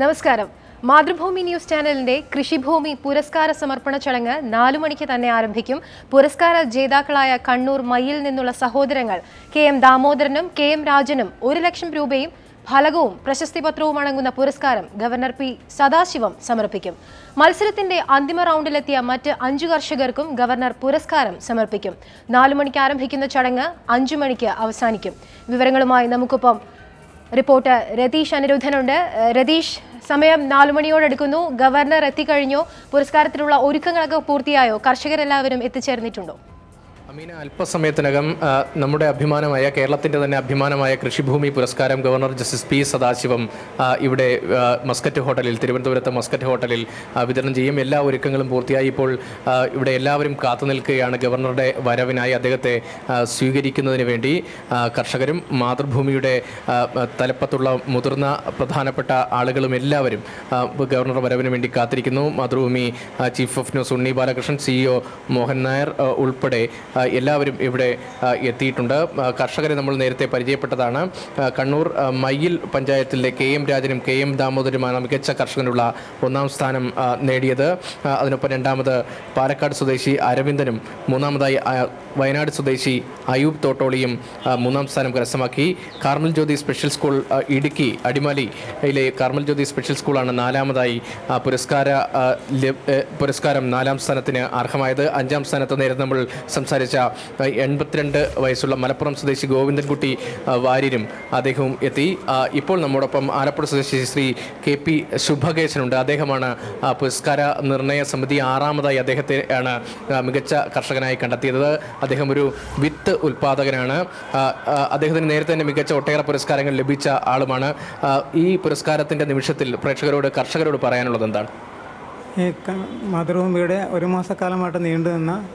നമസ്കാരം. മാതൃഭൂമി ന്യൂസ് ചാനലിന്റെ കൃഷിഭൂമി പുരസ്കാര സമർപ്പണ ചടങ്ങ് നാലു മണിക്ക് തന്നെ ആരംഭിക്കും. പുരസ്കാര ജേതാക്കളായ കണ്ണൂർ മയ്യിൽ നിന്നുള്ള സഹോദരങ്ങൾ കെ എം ദാമോദരനും കെ എം രാജനും ഒരു ലക്ഷം രൂപയും ഫലകവും പ്രശസ്തി പത്രവും അടങ്ങുന്ന പുരസ്കാരം ഗവർണർ പി സദാശിവം സമർപ്പിക്കും. മത്സരത്തിന്റെ അന്തിമ റൗണ്ടിലെത്തിയ മറ്റ് അഞ്ചു കർഷകർക്കും ഗവർണർ പുരസ്കാരം സമർപ്പിക്കും. നാലു മണിക്ക് ആരംഭിക്കുന്ന ചടങ്ങ് അഞ്ചു മണിക്ക് അവസാനിക്കും. വിവരങ്ങളുമായി നമുക്കൊപ്പം റിപ്പോർട്ടർ രതീഷ് അനിരുദ്ധനുണ്ട്. രതീഷ് സമയം നാലു മണിയോടടുക്കുന്നു ഗവർണർ എത്തിക്കഴിഞ്ഞോ. പുരസ്കാരത്തിനുള്ള ഒരുക്കങ്ങളൊക്കെ പൂർത്തിയായോ? കർഷകരെല്ലാവരും എത്തിച്ചേർന്നിട്ടുണ്ടോ? അമീന അല്പസമയത്തിനകം നമ്മുടെ അഭിമാനമായ കേരളത്തിന്റെ തന്നെ അഭിമാനമായ കൃഷിഭൂമി പുരസ്കാരം ഗവർണർ ജസ്റ്റിസ് പി സദാശിവം ഇവിടെ മസ്കറ്റ് ഹോട്ടലിൽ തിരുവനന്തപുരത്തെ മസ്കറ്റ് ഹോട്ടലിൽ വിതരണം ചെയ്യും. എല്ലാ ഒരുക്കങ്ങളും പൂർത്തിയായി ഇപ്പോൾ ഇവിടെ എല്ലാവരും കാത്തു നിൽക്കുകയാണ് ഗവർണറുടെ വരവിനായി അദ്ദേഹത്തെ സ്വീകരിക്കുന്നതിന് വേണ്ടി. കർഷകരും മാതൃഭൂമിയുടെ തലപ്പത്തുള്ള മുതിർന്ന പ്രധാനപ്പെട്ട ആളുകളും എല്ലാവരും ഗവർണറുടെ വരവിന് വേണ്ടി കാത്തിരിക്കുന്നു. Mathrubhumi chief of news Unni Balakrishnan CEO Mohan Nair ഉൾപ്പെടെ എല്ലാവരും ഇവിടെ എത്തിയിട്ടുണ്ട്. കർഷകരെ നമ്മൾ നേരത്തെ പരിചയപ്പെട്ടതാണ്. കണ്ണൂർ മയ്യിൽ പഞ്ചായത്തിലെ കെ എം രാജനും കെ എം ദാമോദരുമാണ് മികച്ച കർഷകനുള്ള ഒന്നാം സ്ഥാനം നേടിയത്. അതിനൊപ്പം രണ്ടാമത് പാലക്കാട് സ്വദേശി അരവിന്ദനും മൂന്നാമതായി വയനാട് സ്വദേശി അയൂബ് തോട്ടോളിയും മൂന്നാം സ്ഥാനം കരസ്ഥമാക്കി. Carmel Jyothi special school Idukki അടിമാലിയിലെ Carmel Jyothi special സ്കൂളാണ് നാലാമതായി പുരസ്കാര പുരസ്കാരം നാലാം സ്ഥാനത്തിന് അർഹമായത്. അഞ്ചാം സ്ഥാനത്ത് നേരത്തെ നമ്മൾ സംസാരിച്ച. ആ, എൺപത്തിരണ്ട് വയസ്സുള്ള മലപ്പുറം സ്വദേശി ഗോവിന്ദൻകുട്ടി വാര്യരും അദ്ദേഹവും എത്തി. ഇപ്പോൾ നമ്മോടൊപ്പം ആലപ്പുഴ സ്വദേശി ശ്രീ കെ പി ശുഭകേശനുണ്ട് അദ്ദേഹമാണ് പുരസ്കാര നിർണയ സമിതി ആറാമതായി അദ്ദേഹത്തെ ആണ് മികച്ച കർഷകനായി കണ്ടെത്തിയത്. അദ്ദേഹം ഒരു വിത്ത് ഉൽപാദകനാണ്. അദ്ദേഹത്തിന് നേരത്തെ തന്നെ മികച്ച ഒട്ടേറെ പുരസ്കാരങ്ങൾ ലഭിച്ച ആളുമാണ്. ഈ പുരസ്കാരത്തിന്റെ നിമിഷത്തിൽ പ്രേക്ഷകരോട് കർഷകരോട് പറയാനുള്ളത് എന്താണ്? മാതൃഭൂമിയുടെ ഒരു മാസക്കാലമായിട്ട് നീണ്ടു നിന്ന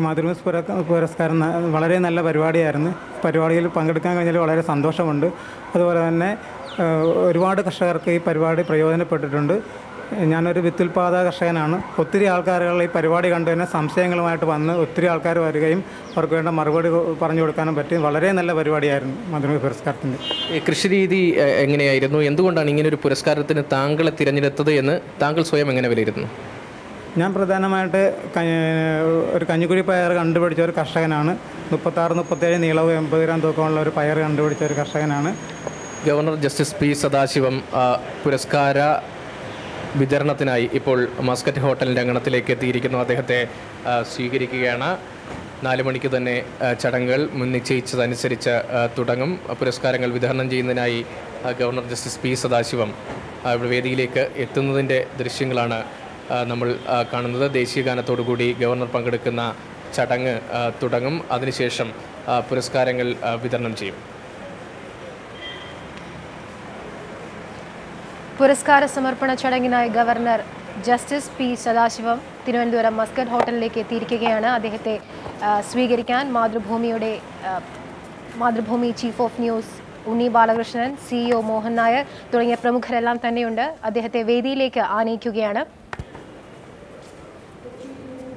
മാതൃഭൂമി പുര- പുരസ്കാരം വളരെ നല്ല പരിപാടിയായിരുന്നു. പരിപാടിയിൽ പങ്കെടുക്കാൻ കഴിഞ്ഞാൽ വളരെ സന്തോഷമുണ്ട്. അതുപോലെ തന്നെ ഒരുപാട് കർഷകർക്ക് ഈ പരിപാടി പ്രയോജനപ്പെട്ടിട്ടുണ്ട്. ഞാനൊരു വിത്തുൽപാദക കർഷകനാണ്. ഒത്തിരി ആൾക്കാരുകൾ ഈ പരിപാടി കണ്ടു തന്നെ സംശയങ്ങളുമായിട്ട് വന്ന് ഒത്തിരി ആൾക്കാർ വരികയും അവർക്ക് വേണ്ട മറുപടി പറഞ്ഞു കൊടുക്കാനും പറ്റി. വളരെ നല്ല പരിപാടിയായിരുന്നു മാതൃഭൂമി പുരസ്കാരത്തിന്റെ. ഈ കൃഷിരീതി എ, എങ്ങനെയായിരുന്നു? എന്തുകൊണ്ടാണ് ഇങ്ങനെ ഒരു പുരസ്കാരത്തിന് താങ്കളെ തിരഞ്ഞെടുത്തത് എന്ന് താങ്കൾ സ്വയം എങ്ങനെ വിലയിരുത്തുന്നു? ഞാൻ പ്രധാനമായിട്ട് ഒരു കഞ്ഞിക്കുഴി പയർ കണ്ടുപിടിച്ച ഒരു കർഷകനാണ്. മുപ്പത്താറ് മുപ്പത്തേഴ് നീളവും എൺപത് ഗ്രാം തൂക്കമുള്ള ഒരു പയർ കണ്ടുപിടിച്ച ഒരു കർഷകനാണ്. ഗവർണർ ജസ്റ്റിസ് പി സദാശിവം പുരസ്കാര വിതരണത്തിനായി ഇപ്പോൾ മസ്കറ്റ് ഹോട്ടലിന്റെ അങ്കണത്തിലേക്ക് എത്തിയിരിക്കുന്നു. അദ്ദേഹത്തെ സ്വീകരിക്കുകയാണ്. നാല് മണിക്ക് തന്നെ ചടങ്ങുകൾ മുൻ നിശ്ചയിച്ചതനുസരിച്ച് തുടങ്ങും. പുരസ്കാരങ്ങൾ വിതരണം ചെയ്യുന്നതിനായി ഗവർണർ ജസ്റ്റിസ് പി സദാശിവം വേദിയിലേക്ക് എത്തുന്നതിന്റെ ദൃശ്യങ്ങളാണ് നമ്മൾ കാണുന്നത്. ദേശീയ ഗാനത്തോടുകൂടി ഗവർണർ പങ്കെടുക്കുന്ന ചടങ്ങ് തുടങ്ങും. അതിനുശേഷം പുരസ്കാരങ്ങൾ വിതരണം ചെയ്യും. പുരസ്കാര സമർപ്പണ ചടങ്ങിനായി governor justice P Sathasivam Thiruvananthapuram Muscat ഹോട്ടലിലേക്ക് എത്തിയിരിക്കുകയാണ്. അദ്ദേഹത്തെ സ്വീകരിക്കാൻ മാതൃഭൂമിയുടെ Mathrubhumi chief of news Unni Balakrishnan CEO Mohan Nair തുടങ്ങിയ പ്രമുഖരെല്ലാം തന്നെയുണ്ട്. അദ്ദേഹത്തെ വേദിയിലേക്ക് ആനയിക്കുകയാണ്.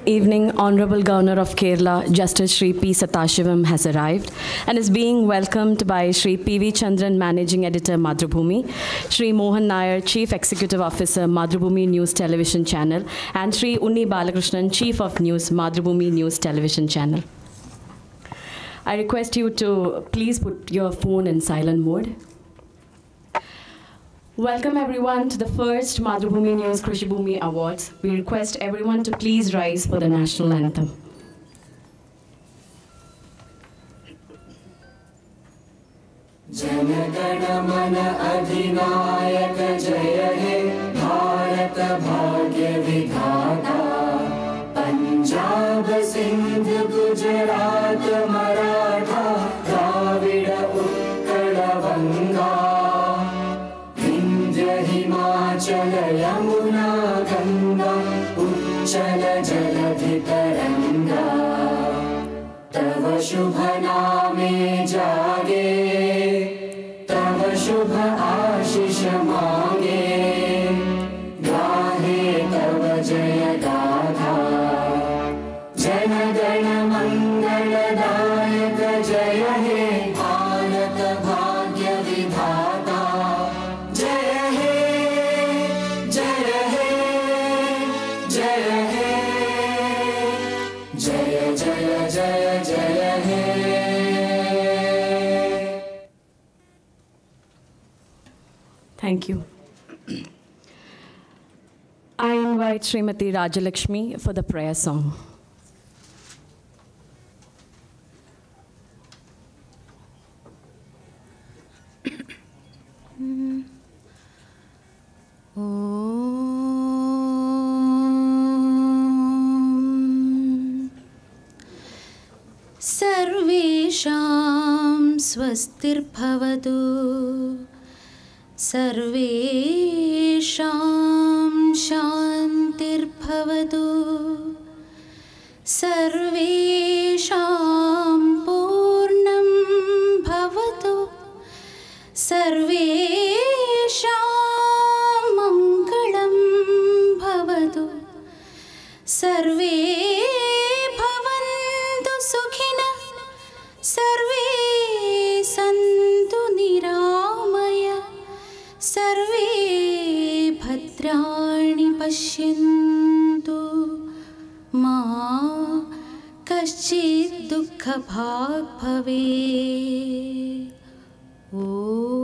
Evening, Honorable Governor of Kerala, Justice Sri P. Satashivam, has arrived and is being welcomed by Sri P.V. Chandran, Managing Editor, Madhubhumi, Sri Mohan Nair, Chief Executive Officer, Madhubhumi News Television Channel, and Sri Unni Balakrishnan, Chief of News, Madhubhumi News Television Channel. I request you to please put your phone in silent mode. Welcome everyone to the first Madhubhumi News Krishibhumi Awards. We request everyone to please rise for the national anthem. जय हे मुना गङ्गा उचल जलधितरङ्गा तव शुभनामे जागे तव शुभ आ invite Srimati Rajalakshmi for the prayer song. सर्वेषां स्वस्तिर्भवतु सर्वेषां शान्तिर्भवतु सर्वेषां पूर्णं भवतु। सर्वेषां मङ्गलं भवतु। सर्वे भवन्तु सुखिनः। सर्वे सन्तु निरामय। सर्वे भद्राणि पश्यन्तु कश्चित् दुःखभाग् भवे ॐ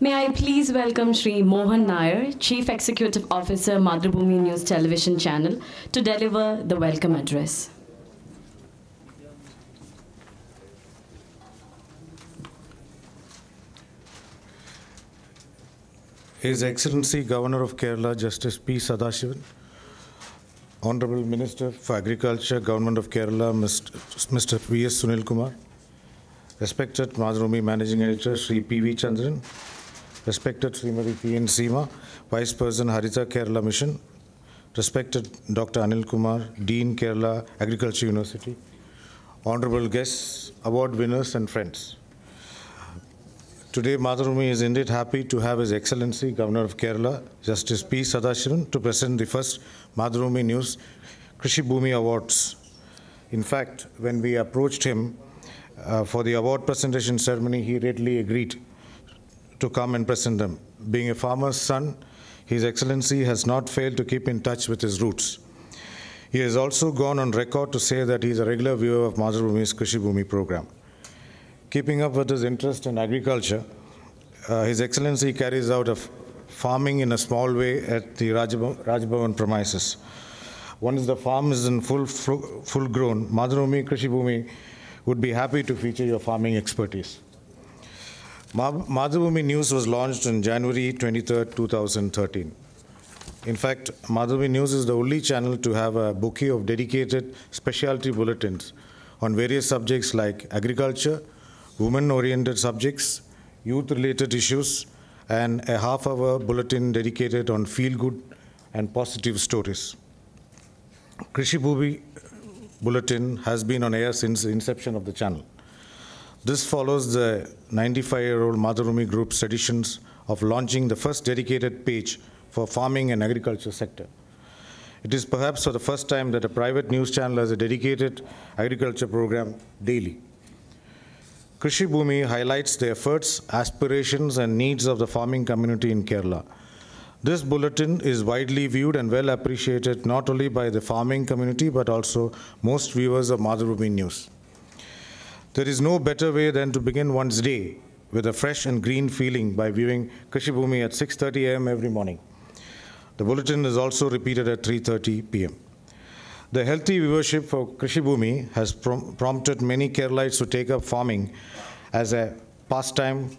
May I please welcome Sri Mohan Nair, Chief Executive Officer, Madhubhumi News Television Channel, to deliver the welcome address. His Excellency Governor of Kerala, Justice P. Sadashivan, Honorable Minister for Agriculture, Government of Kerala, Mr. V. S. Sunil Kumar, respected Madhurumi Managing Editor, Sri P. V. Chandran, respected Srimati P. N. Seema, Vice President Haritha Kerala Mission, respected Dr. Anil Kumar, Dean Kerala Agriculture University, honorable guests, award winners and friends. Today, Madhurumi is indeed happy to have His Excellency Governor of Kerala, Justice P. Sadashivan, to present the first Madhurumi News Krishi Bhumi Awards. In fact, when we approached him uh, for the award presentation ceremony, he readily agreed to come and present them. Being a farmer's son, His Excellency has not failed to keep in touch with his roots. He has also gone on record to say that he is a regular viewer of Madhurubhumi's Krishi Bhumi program. Keeping up with his interest in agriculture, uh, His Excellency carries out farming in a small way at the Rajabhavan Rajbhavan premises. Once the farm is in full, full, grown, Madhurumi Krishi Bhumi would be happy to feature your farming expertise. Ma- Madhurumi News was launched on January 23, 2013. In fact, Madhurimi News is the only channel to have a bouquet of dedicated specialty bulletins on various subjects like agriculture, women oriented subjects, youth related issues, and a half hour bulletin dedicated on feel good and positive stories. Krishi Bhubi bulletin has been on air since the inception of the channel. This follows the 95 year old Madhurumi Group's traditions of launching the first dedicated page for farming and agriculture sector. It is perhaps for the first time that a private news channel has a dedicated agriculture program daily. Krishi Bhumi highlights the efforts, aspirations, and needs of the farming community in Kerala. This bulletin is widely viewed and well appreciated not only by the farming community but also most viewers of Madhurumi News. There is no better way than to begin one's day with a fresh and green feeling by viewing Krishi Bhumi at 6:30 a.m. every morning. The bulletin is also repeated at 3:30 p.m. The healthy viewership for Krishi has prom- prompted many Keralites to take up farming as a pastime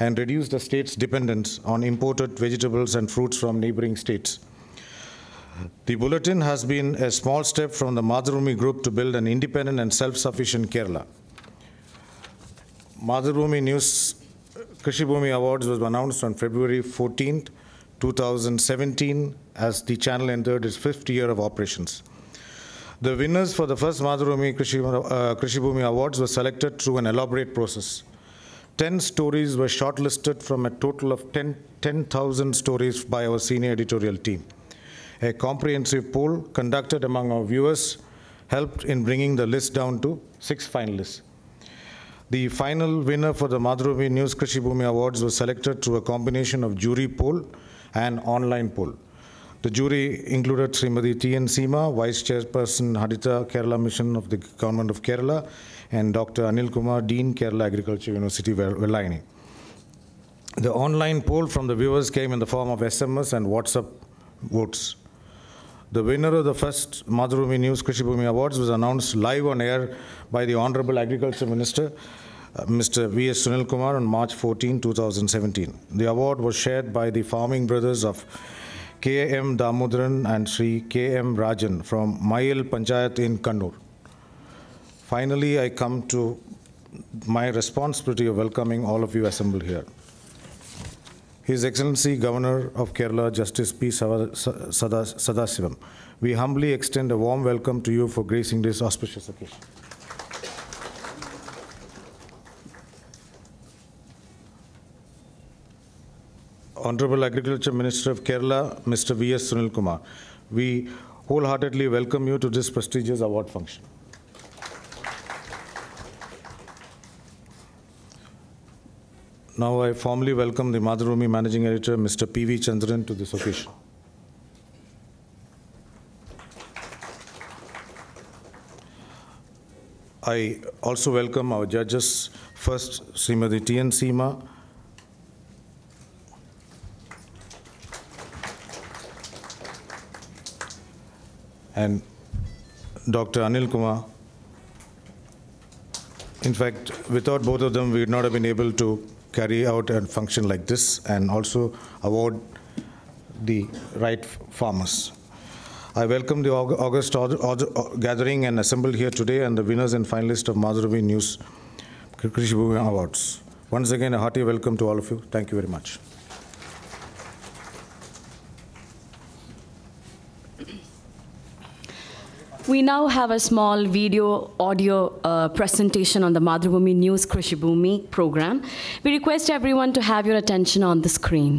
and reduce the state's dependence on imported vegetables and fruits from neighboring states. The bulletin has been a small step from the Madhurumi group to build an independent and self-sufficient Kerala. Madhurumi News Krishi Awards was announced on February 14, 2017, as the channel entered its fifth year of operations. The winners for the first Madhurumi Krishi, uh, Awards were selected through an elaborate process. Ten stories were shortlisted from a total of 10 10,000 stories by our senior editorial team. A comprehensive poll conducted among our viewers helped in bringing the list down to six finalists. The final winner for the Madhurumi News Krishi Bhumi Awards was selected through a combination of jury poll and online poll. The jury included Srimati T.N. Seema, Vice Chairperson Haditha Kerala Mission of the Government of Kerala, and Dr. Anil Kumar, Dean, Kerala Agriculture University, Vel- The online poll from the viewers came in the form of SMS and WhatsApp votes. The winner of the first Madhurumi News Krishi Bhumi Awards was announced live on air by the Honorable Agriculture Minister, uh, Mr. V.S. Sunil Kumar, on March 14, 2017. The award was shared by the farming brothers of K.M. Damodaran and Sri K.M. Rajan from Mayil Panchayat in Kannur. Finally, I come to my responsibility of welcoming all of you assembled here. His Excellency Governor of Kerala, Justice P. Sada- Sada- Sadasivam, we humbly extend a warm welcome to you for gracing this auspicious occasion. Honorable Agriculture Minister of Kerala, Mr. V.S. Sunil Kumar, we wholeheartedly welcome you to this prestigious award function. Now I formally welcome the Madhurumi Managing Editor, Mr. P.V. Chandran, to this occasion. I also welcome our judges, first Srimati T.N. Seema, and Dr. Anil Kumar. In fact, without both of them, we would not have been able to carry out a function like this and also award the right farmers. I welcome the August gathering and assembled here today and the winners and finalists of Madhuravi News Krishi Bhumi Awards. Once again, a hearty welcome to all of you. Thank you very much. We now have a small video audio uh, presentation on the Madhubhumi News Krishibhumi program. We request everyone to have your attention on the screen.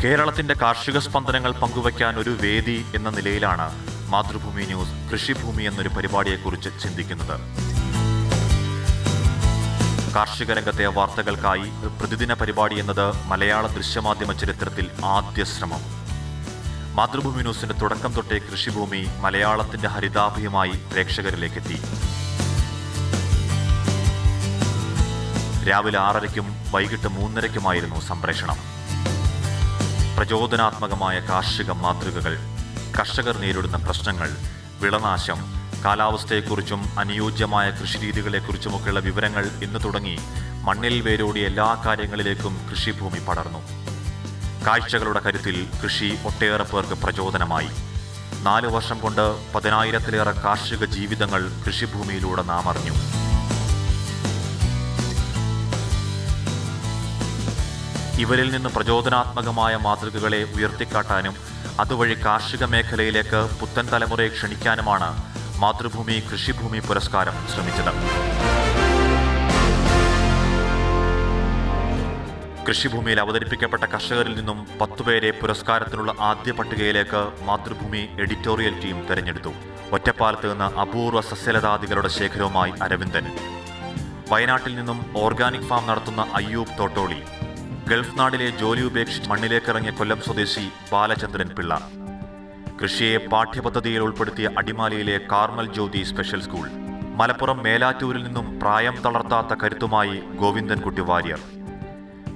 കേരളത്തിന്റെ കാർഷിക സ്പന്ദനങ്ങൾ പങ്കുവയ്ക്കാൻ ഒരു വേദി എന്ന നിലയിലാണ് Mathrubhumi news കൃഷിഭൂമി എന്നൊരു പരിപാടിയെക്കുറിച്ച് ചിന്തിക്കുന്നത് കാർഷിക രംഗത്തെ വാർത്തകൾക്കായി പ്രതിദിന പരിപാടി എന്നത് മലയാള ദൃശ്യമാധ്യമ ചരിത്രത്തിൽ ആദ്യ ശ്രമം. മാതൃഭൂമി ന്യൂസിന്റെ തുടക്കം തൊട്ടേ കൃഷിഭൂമി മലയാളത്തിന്റെ ഹരിതാഭയുമായി പ്രേക്ഷകരിലേക്കെത്തി. രാവിലെ ആറരയ്ക്കും വൈകിട്ട് മൂന്നരയ്ക്കുമായിരുന്നു സംപ്രേഷണം. പ്രചോദനാത്മകമായ കാർഷിക മാതൃകകൾ കർഷകർ നേരിടുന്ന പ്രശ്നങ്ങൾ വിളനാശം കാലാവസ്ഥയെക്കുറിച്ചും അനുയോജ്യമായ കൃഷിരീതികളെക്കുറിച്ചുമൊക്കെയുള്ള വിവരങ്ങൾ ഇന്ന് തുടങ്ങി മണ്ണിൽ വേരോടിയ എല്ലാ കാര്യങ്ങളിലേക്കും കൃഷിഭൂമി പടർന്നു. കാഴ്ചകളുടെ കരുത്തിൽ കൃഷി ഒട്ടേറെ പേർക്ക് പ്രചോദനമായി. നാല് വർഷം കൊണ്ട് പതിനായിരത്തിലേറെ കാർഷിക ജീവിതങ്ങൾ കൃഷിഭൂമിയിലൂടെ നാം അറിഞ്ഞു. ഇവരിൽ നിന്ന് പ്രചോദനാത്മകമായ മാതൃകകളെ ഉയർത്തിക്കാട്ടാനും അതുവഴി കാർഷിക മേഖലയിലേക്ക് പുത്തൻ തലമുറയെ ക്ഷണിക്കാനുമാണ് മാതൃഭൂമി കൃഷിഭൂമി പുരസ്കാരം ശ്രമിച്ചത്. കൃഷിഭൂമിയിൽ അവതരിപ്പിക്കപ്പെട്ട കർഷകരിൽ നിന്നും പത്തുപേരെ പുരസ്കാരത്തിനുള്ള ആദ്യ പട്ടികയിലേക്ക് മാതൃഭൂമി എഡിറ്റോറിയൽ ടീം തെരഞ്ഞെടുത്തു. ഒറ്റപ്പാലത്ത് നിന്ന് അപൂർവ സസ്യലതാദികളുടെ ശേഖരവുമായി അരവിന്ദൻ. വയനാട്ടിൽ നിന്നും ഓർഗാനിക് ഫാം നടത്തുന്ന അയ്യൂബ് തോട്ടോളി. ഗൾഫ് നാടിലെ ജോലി ഉപേക്ഷിച്ച് മണ്ണിലേക്കിറങ്ങിയ കൊല്ലം സ്വദേശി ബാലചന്ദ്രൻ പിള്ള. കൃഷിയെ പാഠ്യപദ്ധതിയിൽ ഉൾപ്പെടുത്തിയ അടിമാലിയിലെ Carmel Jyothi special school. Malappuram മേലാറ്റൂരിൽ നിന്നും പ്രായം തളർത്താത്ത കരുത്തുമായി ഗോവിന്ദൻകുട്ടി വാര്യർ.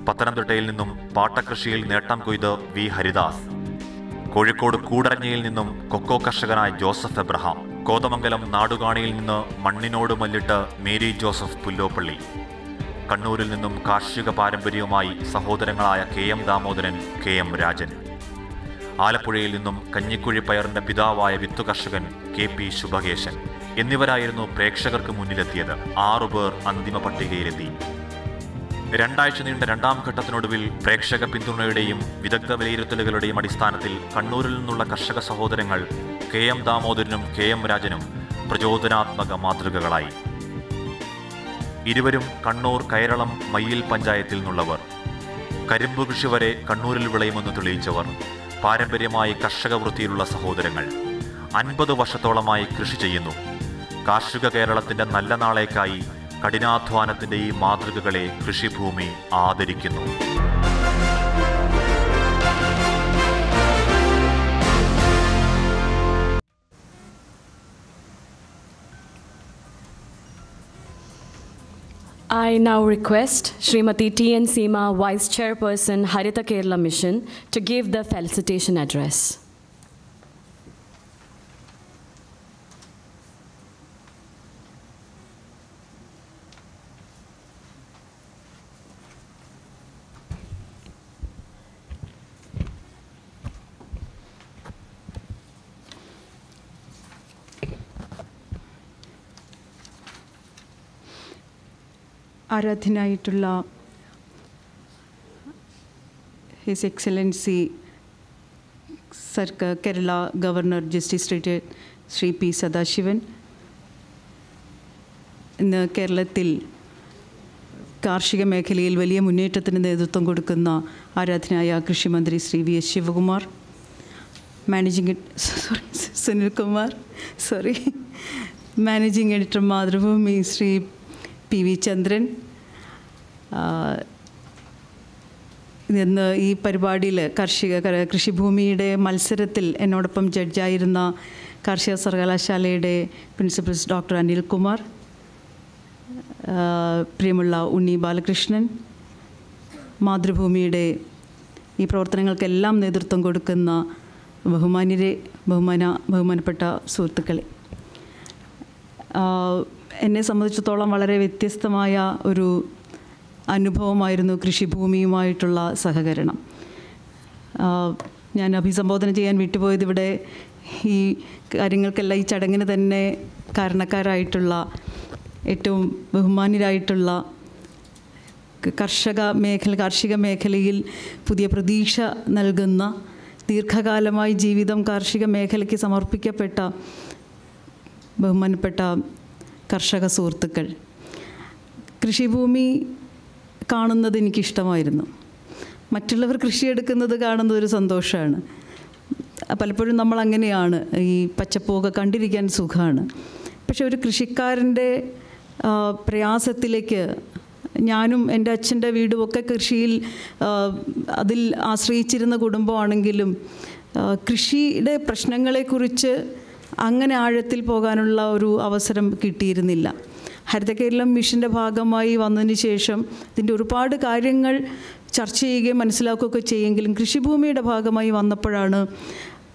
പത്തനംതിട്ടയിൽ നിന്നും പാട്ടകൃഷിയിൽ നേട്ടം കൊയ്ത് വി ഹരിദാസ്. കോഴിക്കോട് കൂടരഞ്ഞയിൽ നിന്നും കൊക്കോ കർഷകനായ ജോസഫ് എബ്രഹാം. കോതമംഗലം നാടുകാണിയിൽ നിന്ന് മണ്ണിനോട് മല്ലിട്ട് മേരി ജോസഫ് പുല്ലോപ്പള്ളി. കണ്ണൂരിൽ നിന്നും കാർഷിക പാരമ്പര്യവുമായി സഹോദരങ്ങളായ K M Damodaran K M Rajan. ആലപ്പുഴയിൽ നിന്നും കഞ്ഞിക്കുഴി പയറിന്റെ പിതാവായ വിത്തു കർഷകൻ കെ പി ശുഭകേശൻ എന്നിവരായിരുന്നു പ്രേക്ഷകർക്ക് മുന്നിലെത്തിയത്. ആറുപേർ അന്തിമ പട്ടികയിലെത്തി. രണ്ടാഴ്ച നീണ്ട രണ്ടാം ഘട്ടത്തിനൊടുവിൽ പ്രേക്ഷക പിന്തുണയുടെയും വിദഗ്ധ വിലയിരുത്തലുകളുടെയും അടിസ്ഥാനത്തിൽ കണ്ണൂരിൽ നിന്നുള്ള കർഷക സഹോദരങ്ങൾ കെ എം ദാമോദരനും കെ എം രാജനും പ്രചോദനാത്മക മാതൃകകളായി. ഇരുവരും കണ്ണൂർ കൈരളം മയ്യിൽ പഞ്ചായത്തിൽ നിന്നുള്ളവർ. കരിമ്പ് കൃഷി വരെ കണ്ണൂരിൽ വിളയുമെന്ന് തെളിയിച്ചവർ. പാരമ്പര്യമായി കർഷക വൃത്തിയിലുള്ള സഹോദരങ്ങൾ. അൻപത് വർഷത്തോളമായി കൃഷി ചെയ്യുന്നു. കാർഷിക കേരളത്തിന്റെ നല്ല നാളേക്കായി കഠിനാധ്വാനത്തിന്റെ ഈ മാതൃകകളെ കൃഷിഭൂമി ആദരിക്കുന്നു. I now request Srimati T.N. Seema, Vice Chairperson, Harita Kerala Mission, to give the felicitation address. ആരാധ്യനായിട്ടുള്ള ഹിസ് എക്സലൻസി സർക്കാർ Kerala governor justice retired Shri P Sadasivan ഇന്ന് കേരളത്തിൽ കാർഷിക മേഖലയിൽ വലിയ മുന്നേറ്റത്തിന് നേതൃത്വം കൊടുക്കുന്ന ആരാധനായ കൃഷിമന്ത്രി Shri V S Sivakumar managing sorry Sunilkumar sorry managing editor Mathrubhumi Shri P V Chandran ആ, ഇന്ന് ഈ പരിപാടിയിൽ കാർഷിക കൃഷിഭൂമിയുടെ മത്സരത്തിൽ എന്നോടൊപ്പം ജഡ്ജായിരുന്ന കാർഷിക സർവകലാശാലയുടെ പ്രിൻസിപ്പൽ ഡോക്ടർ അനിൽകുമാർ പ്രിയമുള്ള ഉണ്ണി ബാലകൃഷ്ണൻ മാതൃഭൂമിയുടെ ഈ പ്രവർത്തനങ്ങൾക്കെല്ലാം നേതൃത്വം കൊടുക്കുന്ന ബഹുമാനിരെ ബഹുമാന ബഹുമാനപ്പെട്ട സുഹൃത്തുക്കളെ എന്നെ സംബന്ധിച്ചിടത്തോളം വളരെ വ്യത്യസ്തമായ ഒരു അനുഭവമായിരുന്നു കൃഷിഭൂമിയുമായിട്ടുള്ള സഹകരണം. ഞാൻ അഭിസംബോധന ചെയ്യാൻ വിട്ടുപോയത് ഇവിടെ ഈ കാര്യങ്ങൾക്കെല്ലാം ഈ ചടങ്ങിന് തന്നെ കാരണക്കാരായിട്ടുള്ള ഏറ്റവും ബഹുമാന്യരായിട്ടുള്ള കർഷക മേഖല കാർഷിക മേഖലയിൽ പുതിയ പ്രതീക്ഷ നൽകുന്ന ദീർഘകാലമായി ജീവിതം കാർഷിക മേഖലയ്ക്ക് സമർപ്പിക്കപ്പെട്ട ബഹുമാനപ്പെട്ട കർഷക സുഹൃത്തുക്കൾ കൃഷിഭൂമി കാണുന്നത് എനിക്കിഷ്ടമായിരുന്നു. മറ്റുള്ളവർ കൃഷിയെടുക്കുന്നത് കാണുന്നത് ഒരു സന്തോഷമാണ്. പലപ്പോഴും നമ്മൾ അങ്ങനെയാണ് ഈ പച്ചപ്പൊക്കെ കണ്ടിരിക്കാൻ സുഖമാണ് പക്ഷെ ഒരു കൃഷിക്കാരന്റെ പ്രയാസത്തിലേക്ക് ഞാനും എന്റെ അച്ഛന്റെ വീടുമൊക്കെ കൃഷിയിൽ അതിൽ ആശ്രയിച്ചിരുന്ന കുടുംബമാണെങ്കിലും കൃഷിയുടെ പ്രശ്നങ്ങളെക്കുറിച്ച് അങ്ങനെ ആഴത്തിൽ പോകാനുള്ള ഒരു അവസരം കിട്ടിയിരുന്നില്ല. ഹരിത കേരളം മിഷന്റെ ഭാഗമായി വന്നതിന് ശേഷം ഇതിന്റെ ഒരുപാട് കാര്യങ്ങൾ ചർച്ച ചെയ്യുകയും മനസ്സിലാക്കുകയൊക്കെ ചെയ്യുമെങ്കിലും കൃഷിഭൂമിയുടെ ഭാഗമായി വന്നപ്പോഴാണ്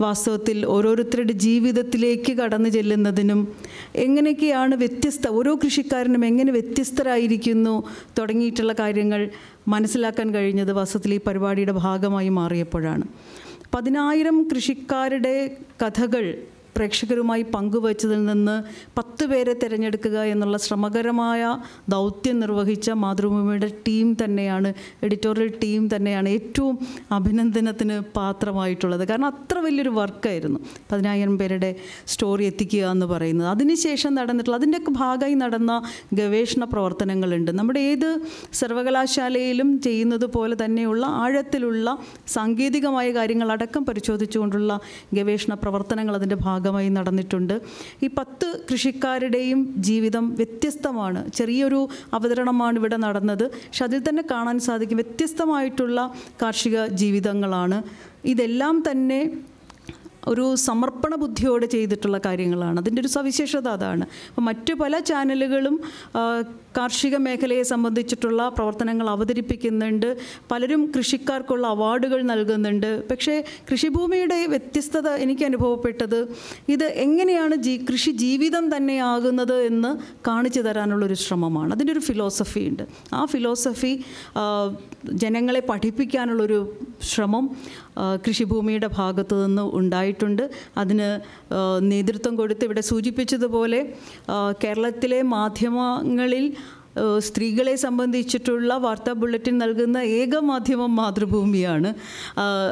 വാസ്തവത്തിൽ ഓരോരുത്തരുടെ ജീവിതത്തിലേക്ക് കടന്നു ചെല്ലുന്നതിനും എങ്ങനെയൊക്കെയാണ് വ്യത്യസ്ത ഓരോ കൃഷിക്കാരനും എങ്ങനെ വ്യത്യസ്തരായിരിക്കുന്നു തുടങ്ങിയിട്ടുള്ള കാര്യങ്ങൾ മനസ്സിലാക്കാൻ കഴിഞ്ഞത് വാസ്തവത്തിൽ ഈ പരിപാടിയുടെ ഭാഗമായി മാറിയപ്പോഴാണ്. പതിനായിരം കൃഷിക്കാരുടെ കഥകൾ പ്രേക്ഷകരുമായി പങ്കുവച്ചതിൽ നിന്ന് പത്ത് പേരെ തിരഞ്ഞെടുക്കുക എന്നുള്ള ശ്രമകരമായ ദൗത്യം നിർവഹിച്ച മാതൃഭൂമിയുടെ ടീം തന്നെയാണ് എഡിറ്റോറിയൽ ടീം തന്നെയാണ് ഏറ്റവും അഭിനന്ദനത്തിന് പാത്രമായിട്ടുള്ളത്. കാരണം അത്ര വലിയൊരു വർക്കായിരുന്നു പതിനായിരം പേരുടെ സ്റ്റോറി എത്തിക്കുക എന്ന് പറയുന്നത്. അതിനുശേഷം നടന്നിട്ടുള്ള അതിന്റെയൊക്കെ ഭാഗമായി നടന്ന ഗവേഷണ പ്രവർത്തനങ്ങളുണ്ട്. നമ്മുടെ ഏത് സർവകലാശാലയിലും ചെയ്യുന്നത് പോലെ തന്നെയുള്ള ആഴത്തിലുള്ള സാങ്കേതികമായ കാര്യങ്ങളടക്കം പരിശോധിച്ചുകൊണ്ടുള്ള ഗവേഷണ പ്രവർത്തനങ്ങൾ അതിന്റെ ഭാഗമായി നടന്നിട്ടുണ്ട്. ഈ പത്ത് കൃഷിക്കാരുടെയും ജീവിതം വ്യത്യസ്തമാണ്. ചെറിയൊരു അവതരണമാണ് ഇവിടെ നടന്നത്. പക്ഷെ അതിൽ തന്നെ കാണാൻ സാധിക്കും വ്യത്യസ്തമായിട്ടുള്ള കാർഷിക ജീവിതങ്ങളാണ്. ഇതെല്ലാം തന്നെ ഒരു സമർപ്പണ ബുദ്ധിയോടെ ചെയ്തിട്ടുള്ള കാര്യങ്ങളാണ്. അതിന്റെ ഒരു സവിശേഷത അതാണ്. അപ്പോൾ മറ്റു പല ചാനലുകളും കാർഷിക മേഖലയെ സംബന്ധിച്ചിട്ടുള്ള പ്രവർത്തനങ്ങൾ അവതരിപ്പിക്കുന്നുണ്ട്. പലരും കൃഷിക്കാർക്കുള്ള അവാർഡുകൾ നൽകുന്നുണ്ട്. പക്ഷേ കൃഷിഭൂമിയുടെ വ്യത്യസ്തത എനിക്ക് അനുഭവപ്പെട്ടത് ഇത് എങ്ങനെയാണ് ജീ കൃഷി ജീവിതം തന്നെയാകുന്നത് എന്ന് കാണിച്ചു തരാനുള്ളൊരു ശ്രമമാണ്. അതിന്റെ ഒരു ഫിലോസഫി ഉണ്ട്. ആ ഫിലോസഫി ജനങ്ങളെ പഠിപ്പിക്കാനുള്ളൊരു ശ്രമം കൃഷിഭൂമിയുടെ ഭാഗത്തു നിന്ന് ഉണ്ടായിട്ടുണ്ട്. അതിന് ആ, നേതൃത്വം കൊടുത്ത് ഇവിടെ സൂചിപ്പിച്ചതുപോലെ കേരളത്തിലെ മാധ്യമങ്ങളിൽ സ്ത്രീകളെ സംബന്ധിച്ചിട്ടുള്ള വാർത്താ ബുള്ളറ്റിൻ നൽകുന്ന ഏക മാധ്യമം മാതൃഭൂമിയാണ്.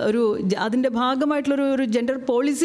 ഒരു അതിന്റെ ഭാഗമായിട്ടുള്ളൊരു ഒരു ജെൻഡർ പോളിസി